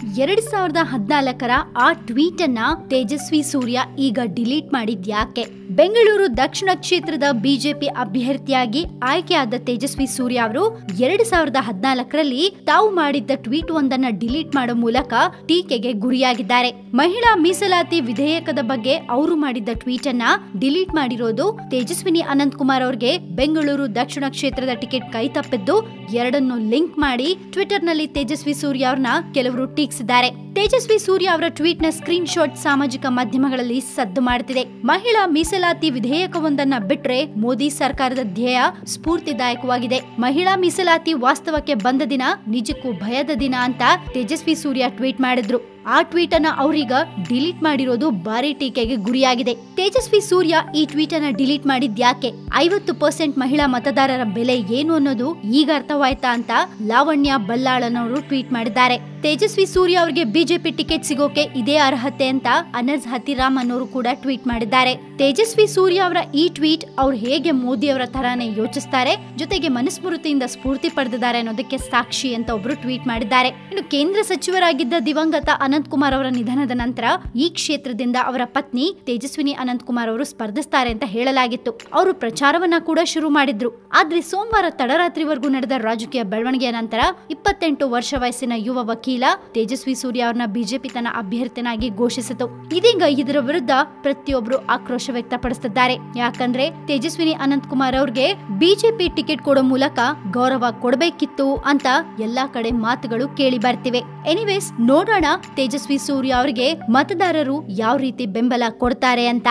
ಎರಡ್ ಸಾವಿರದ ಹದಿನಾಲ್ಕರ ಆ ಟ್ವೀಟ್ ಅನ್ನ ತೇಜಸ್ವಿ ಸೂರ್ಯ ಈಗ ಡಿಲೀಟ್ ಮಾಡಿದ್ಯಾಕೆ ಬೆಂಗಳೂರು ದಕ್ಷಿಣ ಕ್ಷೇತ್ರದ ಬಿಜೆಪಿ ಅಭ್ಯರ್ಥಿಯಾಗಿ ಆಯ್ಕೆಯಾದ ತೇಜಸ್ವಿ ಸೂರ್ಯ ಅವರು ಎರಡ್ ಸಾವಿರದ ಹದಿನಾಲ್ಕರಲ್ಲಿ ತಾವು ಮಾಡಿದ್ದ ಟ್ವೀಟ್ ಒಂದನ್ನ ಡಿಲೀಟ್ ಮಾಡೋ ಮೂಲಕ ಟೀಕೆಗೆ ಗುರಿಯಾಗಿದ್ದಾರೆ. ಮಹಿಳಾ ಮೀಸಲಾತಿ ವಿಧೇಯಕದ ಬಗ್ಗೆ ಅವರು ಮಾಡಿದ್ದ ಟ್ವೀಟ್ ಅನ್ನ ಡಿಲೀಟ್ ಮಾಡಿರೋದು ತೇಜಸ್ವಿನಿ ಅನಂತ್ ಕುಮಾರ್ ಅವರಿಗೆ. ಬೆಂಗಳೂರು ದಕ್ಷಿಣ ಕ್ಷೇತ್ರದ ಟಿಕೆಟ್ ಕೈ ತಪ್ಪಿದ್ದು ಎರಡನ್ನು ಲಿಂಕ್ ಮಾಡಿ ಟ್ವಿಟರ್ನಲ್ಲಿ ತೇಜಸ್ವಿ ಸೂರ್ಯ ಅವ್ರನ್ನ ಕೆಲವರು ಟೀಕಿಸಿದ್ದಾರೆ ತೇಜಸ್ವಿ ಸೂರ್ಯ ಅವರ ಟ್ವೀಟ್ನ ಸ್ಕ್ರೀನ್ ಸಾಮಾಜಿಕ ಮಾಧ್ಯಮಗಳಲ್ಲಿ ಸದ್ದು ಮಾಡುತ್ತಿದೆ. ಮಹಿಳಾ ಮೀಸಲಾತಿ ವಿಧೇಯಕವೊಂದನ್ನ ಬಿಟ್ರೆ ಮೋದಿ ಸರ್ಕಾರದ ಧ್ಯೇಯ ಸ್ಫೂರ್ತಿದಾಯಕವಾಗಿದೆ. ಮಹಿಳಾ ಮೀಸಲಾತಿ ವಾಸ್ತವಕ್ಕೆ ಬಂದ ದಿನ ನಿಜಕ್ಕೂ ಭಯದ ದಿನ ಅಂತ ತೇಜಸ್ವಿ ಸೂರ್ಯ ಟ್ವೀಟ್ ಮಾಡಿದ್ರು. ಆ ಟ್ವೀಟ್ ಅನ್ನ ಅವ್ರೀಗ ಡಿಲೀಟ್ ಮಾಡಿರೋದು ಭಾರಿ ಟೀಕೆಗೆ ಗುರಿಯಾಗಿದೆ. ತೇಜಸ್ವಿ ಸೂರ್ಯ ಈ ಟ್ವೀಟ್ ಅನ್ನ ಡಿಲೀಟ್ ಮಾಡಿದ್ಯಾಕೆ? ಐವತ್ತು ಪರ್ಸೆಂಟ್ ಮಹಿಳಾ ಮತದಾರರ ಬೆಲೆ ಏನು ಅನ್ನೋದು ಈಗ ಅರ್ಥವಾಯ್ತಾ ಅಂತ ಲಾವಣ್ಯ ಬಲ್ಲಾಳನವರು ಟ್ವೀಟ್ ಮಾಡಿದ್ದಾರೆ. ತೇಜಸ್ವಿ ಸೂರ್ಯ ಅವರಿಗೆ ಬಿಜೆಪಿ ಟಿಕೆಟ್ ಸಿಗೋಕೆ ಇದೇ ಅರ್ಹತೆ ಅಂತ ಅನಸ್ ಹತಿರಾಮ್ ಅನ್ನೋರು ಕೂಡ ಟ್ವೀಟ್ ಮಾಡಿದ್ದಾರೆ. ತೇಜಸ್ವಿ ಸೂರ್ಯ ಅವರ ಈ ಟ್ವೀಟ್ ಅವ್ರು ಹೇಗೆ ಮೋದಿ ಅವರ ತರಾನೇ ಯೋಚಿಸ್ತಾರೆ, ಜೊತೆಗೆ ಮನಸ್ಮೃತಿಯಿಂದ ಸ್ಫೂರ್ತಿ ಪಡೆದಿದ್ದಾರೆ ಅನ್ನೋದಕ್ಕೆ ಸಾಕ್ಷಿ ಅಂತ ಒಬ್ರು ಟ್ವೀಟ್ ಮಾಡಿದ್ದಾರೆ. ಇನ್ನು ಕೇಂದ್ರ ಸಚಿವರಾಗಿದ್ದ ದಿವಂಗತ ಅನಂತ್ ಕುಮಾರ್ ಅವರ ನಿಧನದ ನಂತರ ಈ ಕ್ಷೇತ್ರದಿಂದ ಅವರ ಪತ್ನಿ ತೇಜಸ್ವಿನಿ ಅನಂತ್ ಕುಮಾರ್ ಅವರು ಸ್ಪರ್ಧಿಸ್ತಾರೆ ಅಂತ ಹೇಳಲಾಗಿತ್ತು. ಅವರು ಪ್ರಚಾರವನ್ನ ಕೂಡ ಶುರು ಮಾಡಿದ್ರು. ಆದ್ರೆ ಸೋಮವಾರ ತಡರಾತ್ರಿವರೆಗೂ ನಡೆದ ರಾಜಕೀಯ ಬೆಳವಣಿಗೆಯ ನಂತರ ಇಪ್ಪತ್ತೆಂಟು ವರ್ಷ ವಯಸ್ಸಿನ ಯುವ ವಕೀಲ ತೇಜಸ್ವಿ ಸೂರ್ಯ ಅವ್ರನ್ನ ಬಿಜೆಪಿ ತನ್ನ ಅಭ್ಯರ್ಥಿನಾಗಿ ಘೋಷಿಸಿತು. ಇದೀಗ ಇದರ ವಿರುದ್ಧ ಪ್ರತಿಯೊಬ್ಬರು ಆಕ್ರೋಶ ವ್ಯಕ್ತಪಡಿಸುತ್ತಿದ್ದಾರೆ. ಯಾಕಂದ್ರೆ ತೇಜಸ್ವಿನಿ ಅನಂತ್ ಕುಮಾರ್ ಅವ್ರಿಗೆ ಬಿಜೆಪಿ ಟಿಕೆಟ್ ಕೊಡೋ ಮೂಲಕ ಗೌರವ ಕೊಡಬೇಕಿತ್ತು ಅಂತ ಎಲ್ಲಾ ಕಡೆ ಮಾತುಗಳು ಕೇಳಿ ಬರ್ತಿವೆ. ಎನಿವೇಸ್ ನೋಡೋಣ ತೇಜಸ್ವಿ ಸೂರ್ಯ ಅವರಿಗೆ ಮತದಾರರು ಯಾವ ರೀತಿ ಬೆಂಬಲ ಕೊಡ್ತಾರೆ ಅಂತ.